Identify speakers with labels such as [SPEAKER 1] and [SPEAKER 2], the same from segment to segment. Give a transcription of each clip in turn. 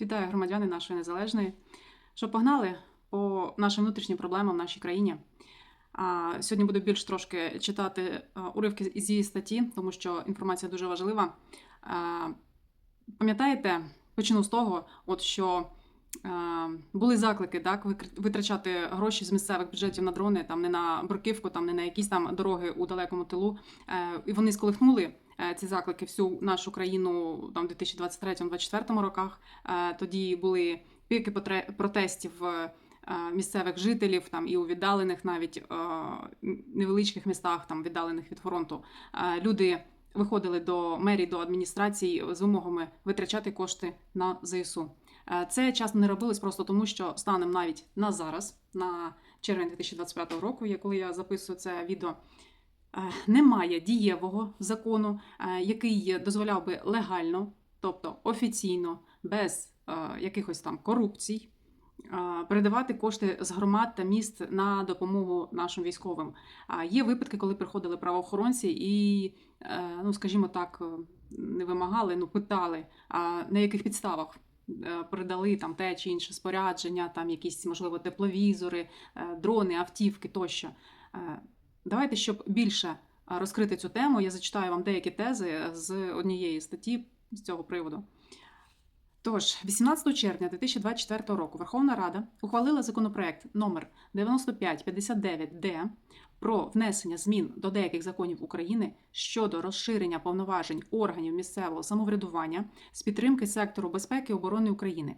[SPEAKER 1] Вітаю громадяни нашої незалежної. Що погнали по нашим внутрішнім проблемам в нашій країні. А, Сьогодні буду більш трошки читати уривки з її статті, тому що інформація дуже важлива. Пам'ятаєте, почну з того, от що були заклики так, витрачати гроші з місцевих бюджетів на дрони, там не на бруківку, там не на якісь там дороги у далекому тилу. Е, І вони сколихнули е, ці заклики всю нашу країну там в 2023-2024 роках. Е, Тоді були піки протестів е, е, місцевих жителів, там і у віддалених навіть е, невеличких містах, там віддалених від фронту. Е, Люди виходили до мерії, до адміністрації з вимогами витрачати кошти на ЗСУ. Е, Це часто не робилось просто тому, що станом навіть на зараз, на червень 2025 року, коли я записую це відео. е, Немає дієвого закону, е, який дозволяв би легально, тобто офіційно, без якихось там корупцій, передавати кошти з громад та міст на допомогу нашим військовим. Є випадки, коли приходили правоохоронці і, ну скажімо так, не вимагали, ну питали, на яких підставах. Е, Передали там те чи інше спорядження, там якісь, можливо, тепловізори, е, дрони, автівки тощо. Е, Давайте, щоб більше розкрити цю тему, я зачитаю вам деякі тези з однієї статті з цього приводу. Тож, 18 червня 2024 року Верховна Рада ухвалила законопроект номер 9559-д про внесення змін до деяких законів України щодо розширення повноважень органів місцевого самоврядування з підтримки сектору безпеки і оборони України.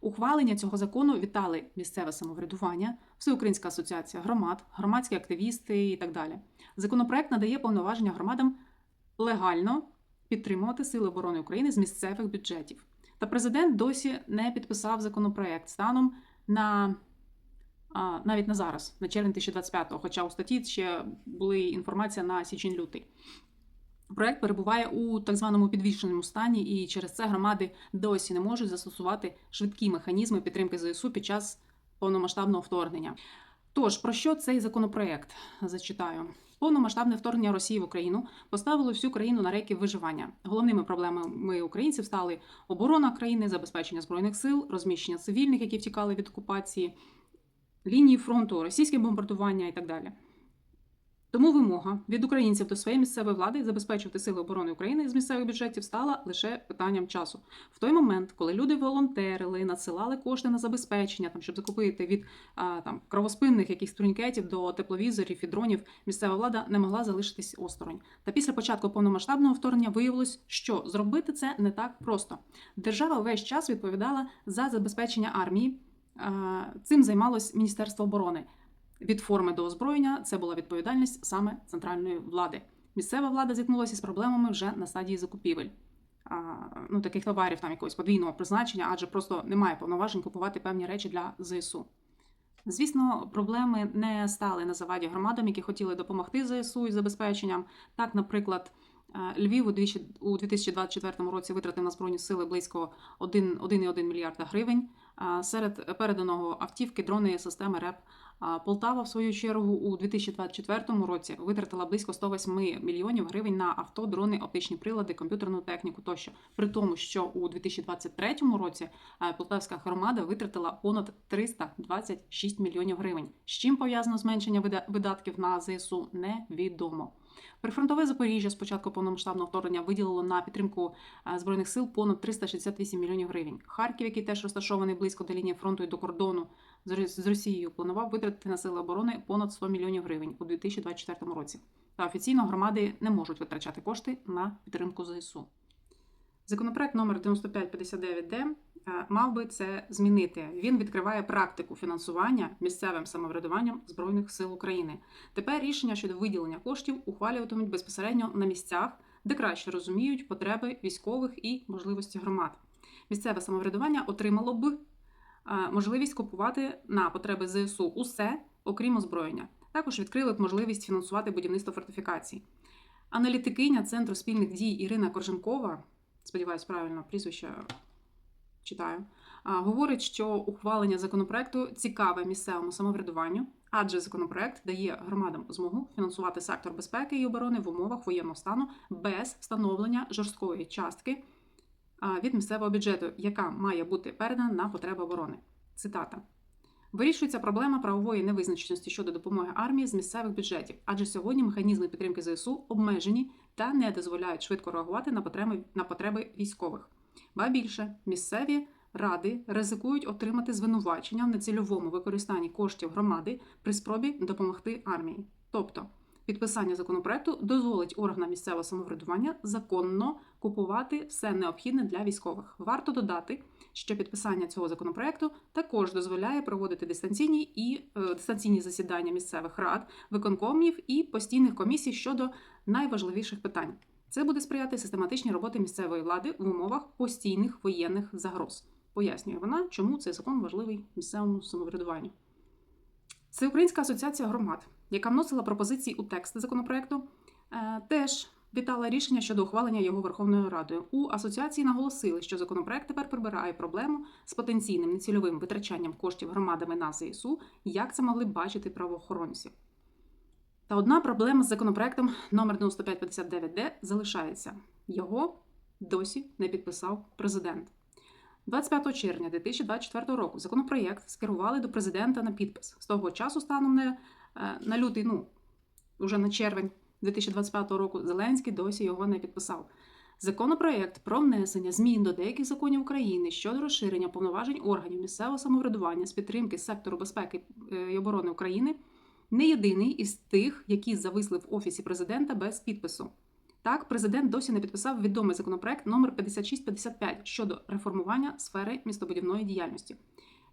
[SPEAKER 1] Ухвалення цього закону вітали місцеве самоврядування, Всеукраїнська асоціація громад, громадські активісти і так далі. Законопроект надає повноваження громадам легально підтримувати Сили оборони України з місцевих бюджетів. Та президент досі не підписав законопроект станом на навіть на зараз, на червень 2025-го, хоча у статті ще були інформація на січень-лютий. Проект перебуває у так званому підвішеному стані, і через це громади досі не можуть застосувати швидкі механізми підтримки ЗСУ під час повномасштабного вторгнення. Тож про що цей законопроект зачитаю? Повномасштабне вторгнення Росії в Україну поставило всю країну на рейки виживання. Головними проблемами українців стали оборона країни, забезпечення збройних сил, розміщення цивільних, які втікали від окупації, лінії фронту, російське бомбардування і так далі. Тому вимога від українців до своєї місцевої влади забезпечувати сили оборони України з місцевих бюджетів стала лише питанням часу. В той момент, коли люди волонтерили, надсилали кошти на забезпечення, там щоб закупити від а, там кровоспинних якихось турнікетів до тепловізорів і дронів, місцева влада не могла залишитись осторонь. Та після початку повномасштабного вторгнення виявилось, що зробити це не так просто. Держава весь час відповідала за забезпечення армії. Цим займалось Міністерство оборони. Від форми до озброєння це була відповідальність саме центральної влади. Місцева влада зіткнулася з проблемами вже на стадії закупівель. А, ну, таких товарів там якогось подвійного призначення, адже просто немає повноважень купувати певні речі для ЗСУ. Звісно, проблеми не стали на заваді громадам, які хотіли допомогти ЗСУ із забезпеченням. Так, наприклад, Львів у 2000 у 2024 році витратив на збройні сили близько 1 1,1 мільярда гривень. А Серед переданого автівки, дрони, системи РЕП. Полтава, в свою чергу, у 2024 році витратила близько 108 мільйонів гривень на авто, дрони, оптичні прилади, комп'ютерну техніку тощо. При тому, що у 2023 році е, полтавська громада витратила понад 326 мільйонів гривень. З чим пов'язано зменшення вида- видатків на ЗСУ, невідомо. Прифронтове Запоріжжя з початку повномасштабного вторгнення виділило на підтримку е, збройних сил понад 368 мільйонів гривень. Харків, який теж розташований близько до лінії фронту і до кордону з Росією, планував витратити на сили оборони понад 100 мільйонів гривень у 2024 році. Та офіційно громади не можуть витрачати кошти на підтримку ЗСУ. Законопроект номер 9559Д е, мав би це змінити. Він відкриває практику фінансування місцевим самоврядуванням Збройних сил України. Тепер рішення щодо виділення коштів ухвалюватимуть безпосередньо на місцях, де краще розуміють потреби військових і можливості громад. Місцеве самоврядування отримало б е, можливість купувати на потреби ЗСУ усе, окрім озброєння. Також відкрили б можливість фінансувати будівництво фортифікацій. Аналітикиня Центру спільних дій Ірина Корженкова, сподіваюсь, правильно прізвище читаю, говорить, що ухвалення законопроекту цікаве місцевому самоврядуванню, адже законопроект дає громадам змогу фінансувати сектор безпеки і оборони в умовах воєнного стану без встановлення жорсткої частки від місцевого бюджету, яка має бути передана на потреби оборони. Цитата. Вирішується проблема правової невизначеності щодо допомоги армії з місцевих бюджетів, адже сьогодні механізми підтримки ЗСУ обмежені та не дозволяють швидко реагувати на потреби, на потреби військових. Ба більше місцеві ради ризикують отримати звинувачення в нецільовому використанні коштів громади при спробі допомогти армії. Тобто, підписання законопроекту дозволить органам місцевого самоврядування законно купувати все необхідне для військових. Варто додати, що підписання цього законопроекту також дозволяє проводити дистанційні і е, дистанційні засідання місцевих рад, виконкомів і постійних комісій щодо найважливіших питань. Це буде сприяти систематичній роботі місцевої влади в умовах постійних воєнних загроз. Пояснює вона, чому цей закон важливий місцевому самоврядуванню. Всеукраїнська асоціація громад, яка вносила пропозиції у текст законопроекту, е, теж вітала рішення щодо ухвалення його Верховною Радою. У асоціації наголосили, що законопроект тепер прибирає проблему з потенційним нецільовим витрачанням коштів громадами на ЗСУ, як це могли б бачити правоохоронці. Та одна проблема з законопроектом номер 9559Д залишається. Його досі не підписав президент. 25 червня 2024 року законопроєкт скерували до президента на підпис. З того часу, станом на, на лютий, ну вже на червень 2025 року, Зеленський досі його не підписав. Законопроєкт про внесення змін до деяких законів України щодо розширення повноважень органів місцевого самоврядування з підтримки сектору безпеки е, і оборони України не єдиний із тих, які зависли в офісі президента без підпису. Так, президент досі не підписав відомий законопроект номер 5655 щодо реформування сфери містобудівної діяльності.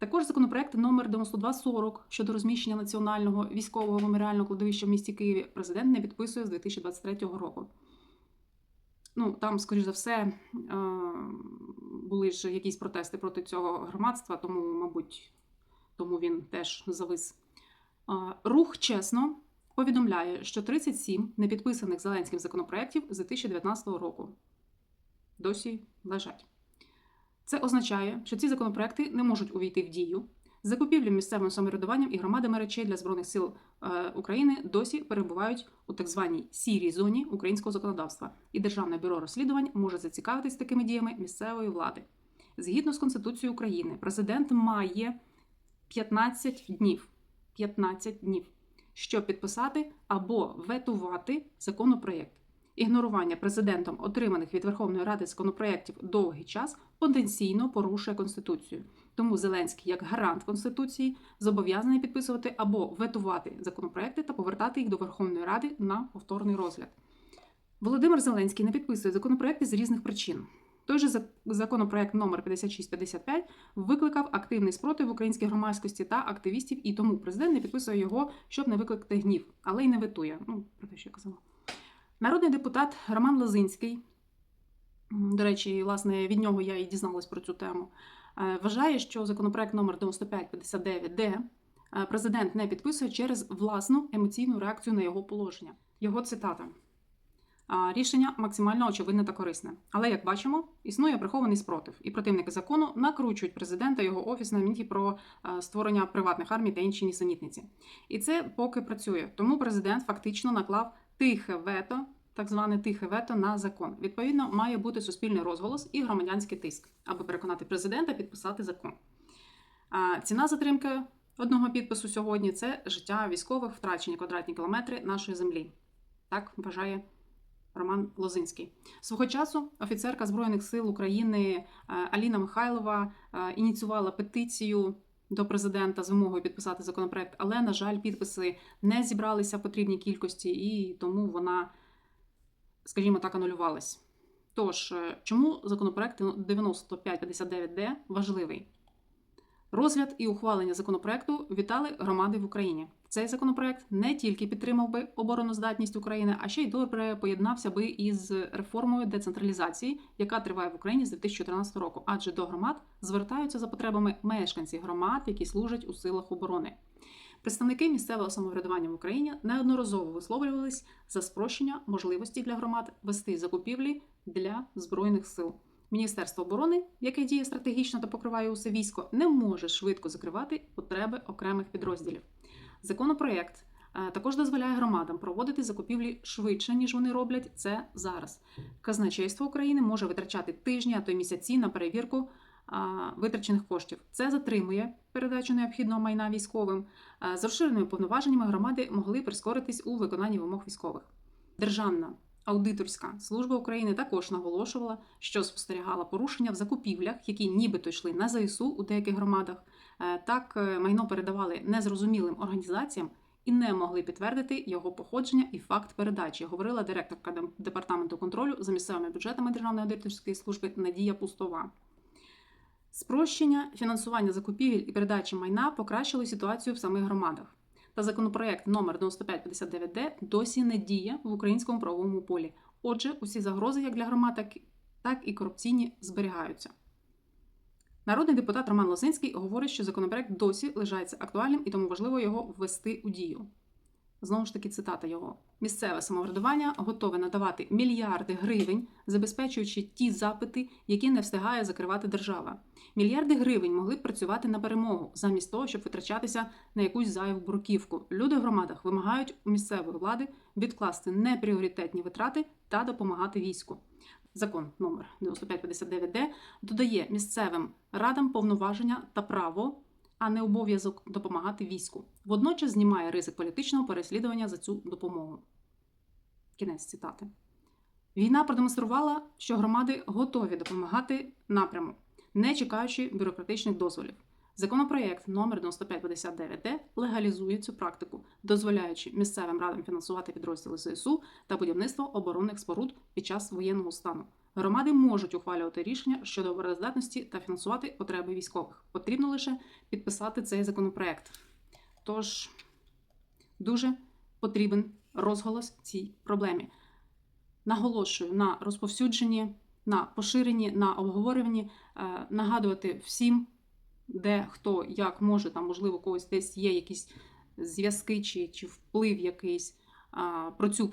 [SPEAKER 1] Також законопроект номер 9240 щодо розміщення національного військового меморіального кладовища в місті Києві президент не підписує з 2023 року. Ну, там, скоріш за все, е, були ж якісь протести проти цього громадства, тому, мабуть, тому він теж завис. Е, Рух чесно повідомляє, що 37 непідписаних Зеленським законопроєктів з 2019 року досі лежать. Це означає, що ці законопроекти не можуть увійти в дію. Закупівлі місцевим самоврядуванням і громадами речей для збройних сил е, України досі перебувають у так званій сірій зоні українського законодавства, і Державне бюро розслідувань може зацікавитись такими діями місцевої влади. Згідно з Конституцією України, президент має 15 днів. 15 днів щоб підписати або ветувати законопроєкт. Ігнорування президентом отриманих від Верховної Ради законопроєктів довгий час потенційно порушує Конституцію. Тому Зеленський, як гарант Конституції, зобов'язаний підписувати або ветувати законопроекти та повертати їх до Верховної Ради на повторний розгляд. Володимир Зеленський не підписує законопроекти з різних причин. Той же законопроект номер 5655 викликав активний спротив українській громадськості та активістів, і тому президент не підписує його, щоб не викликати гнів, але й не ветує. Ну, про те, що я казала. Народний депутат Роман Лозинський, до речі, власне, від нього я і дізналась про цю тему. е, Вважає, що законопроект номер 9559Д е, президент не підписує через власну емоційну реакцію на його положення. Його цитата. Рішення максимально очевидне та корисне. Але, як бачимо, існує прихований спротив, і противники закону накручують президента його офіс на міті про е, створення приватних армій та інші нісенітниці. І це поки працює. Тому президент фактично наклав тихе вето, так зване тихе вето на закон. Відповідно, має бути суспільний розголос і громадянський тиск, аби переконати президента підписати закон. А ціна затримки одного підпису сьогодні це життя військових, втрачені квадратні кілометри нашої землі. Так вважає. Роман Лозинський свого часу офіцерка збройних сил України Аліна Михайлова ініціювала петицію до президента з вимогою підписати законопроект, але на жаль, підписи не зібралися в потрібній кількості, і тому вона, скажімо так, анулювалась. Тож, е, чому законопроект 9559Д важливий? Розгляд і ухвалення законопроекту вітали громади в Україні. Цей законопроект не тільки підтримав би обороноздатність України, а ще й добре поєднався би із реформою децентралізації, яка триває в Україні з 2014 року, адже до громад звертаються за потребами мешканці громад, які служать у силах оборони. Представники місцевого самоврядування в Україні неодноразово висловлювались за спрощення можливості для громад вести закупівлі для збройних сил. Міністерство оборони, яке діє стратегічно та покриває усе військо, не може швидко закривати потреби окремих підрозділів. Законопроєкт Е, Також дозволяє громадам проводити закупівлі швидше, ніж вони роблять це зараз. Казначейство України може витрачати тижні, а то й місяці на перевірку витрачених коштів. Це затримує передачу необхідного майна військовим. З розширеними повноваженнями громади могли прискоритись у виконанні вимог військових. Державна аудиторська служба України також наголошувала, що спостерігала порушення в закупівлях, які нібито йшли на ЗСУ у деяких громадах. Е, Так е, майно передавали незрозумілим організаціям і не могли підтвердити його походження і факт передачі, говорила директорка департаменту контролю за місцевими бюджетами Державної аудиторської служби Надія Пустова. Спрощення фінансування закупівель і передачі майна покращило ситуацію в самих громадах. Та законопроект номер 9559Д досі не діє в українському правовому полі. Отже, усі загрози як для громад, так, так і корупційні зберігаються. Народний депутат Роман Лозинський говорить, що законопроект досі лишається актуальним і тому важливо його ввести у дію. Знову ж таки, цитата його: місцеве самоврядування готове надавати мільярди гривень, забезпечуючи ті запити, які не встигає закривати держава. Мільярди гривень могли б працювати на перемогу, замість того, щоб витрачатися на якусь зайву бруківку. Люди в громадах вимагають у місцевої влади відкласти непріоритетні витрати та допомагати війську. Закон номер 9559Д додає місцевим радам повноваження та право, а не обов'язок допомагати війську. Водночас знімає ризик політичного переслідування за цю допомогу. Кінець цитати. Війна продемонструвала, що громади готові допомагати напряму, не чекаючи бюрократичних дозволів. Законопроєкт номер 9559Д легалізує цю практику, дозволяючи місцевим радам фінансувати підрозділи ЗСУ та будівництво оборонних споруд під час воєнного стану. Громади можуть ухвалювати рішення щодо обороноздатності та фінансувати потреби військових. Потрібно лише підписати цей законопроект. Тож дуже потрібен розголос цій проблемі. Наголошую на розповсюдженні, на поширенні, на обговорюванні, е, нагадувати всім, де хто як може, там, можливо, когось десь є якісь зв'язки чи, чи вплив якийсь про, цю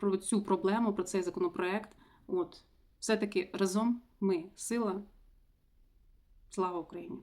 [SPEAKER 1] про цю проблему, про цей законопроект. От, все-таки разом ми сила. Слава Україні!